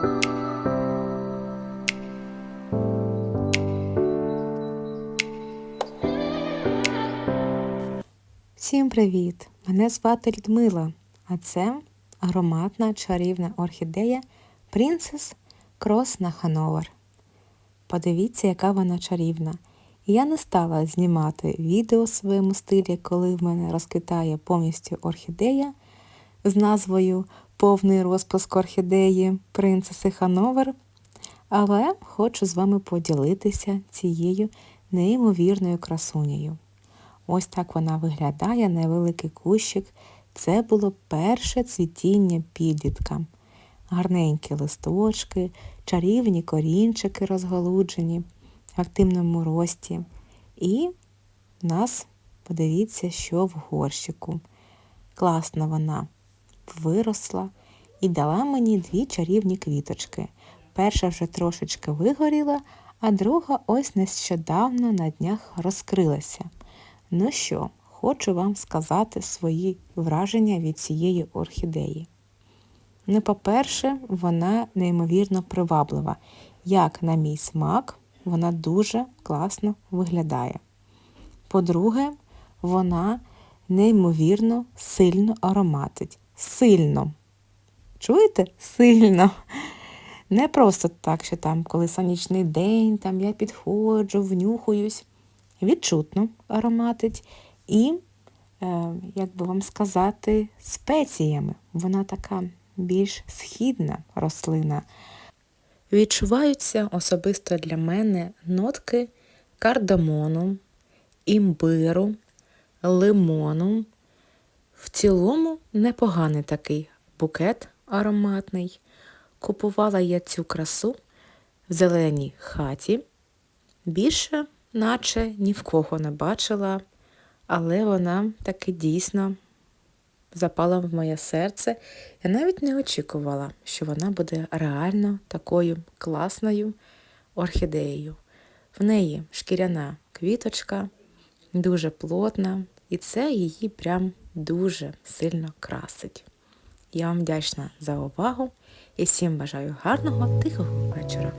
Всім привіт! Мене звати Людмила, а це ароматна чарівна орхідея Princess Cross на Хановер. Подивіться, яка вона чарівна. Я не стала знімати відео в своєму стилі, коли в мене розквітає повністю орхідея з назвою Повний розпуск орхідеї Принцеси Хановер. Але хочу з вами поділитися цією неймовірною красунею. Ось так вона виглядає, невеликий кущик. Це було перше цвітіння підлітка. Гарненькі листочки, чарівні корінчики розголуджені в активному рості. І в нас, подивіться, що в горщику. Класно вона виросла і дала мені дві чарівні квіточки. Перша вже трошечки вигоріла, а друга ось нещодавно на днях розкрилася. Ну що, хочу вам сказати свої враження від цієї орхідеї. Ну, по-перше, вона неймовірно приваблива. Як на мій смак, вона дуже класно виглядає. По-друге, вона неймовірно сильно ароматить. Сильно. Чуєте? Сильно. Не просто так, що там, коли сонячний день, там я підходжу, внюхуюсь відчутно ароматить і, е, як би вам сказати, спеціями. Вона така більш східна рослина. Відчуваються особисто для мене нотки кардамону, імбиру, лимону. В цілому непоганий такий букет ароматний. Купувала я цю красу в зеленій хаті. Більше наче ні в кого не бачила, але вона таки дійсно запала в моє серце. Я навіть не очікувала, що вона буде реально такою класною орхідеєю. В неї шкіряна квіточка, дуже плотна, і це її прям дуже сильно красить. Я вам вдячна за увагу і всім бажаю гарного тихого вечора.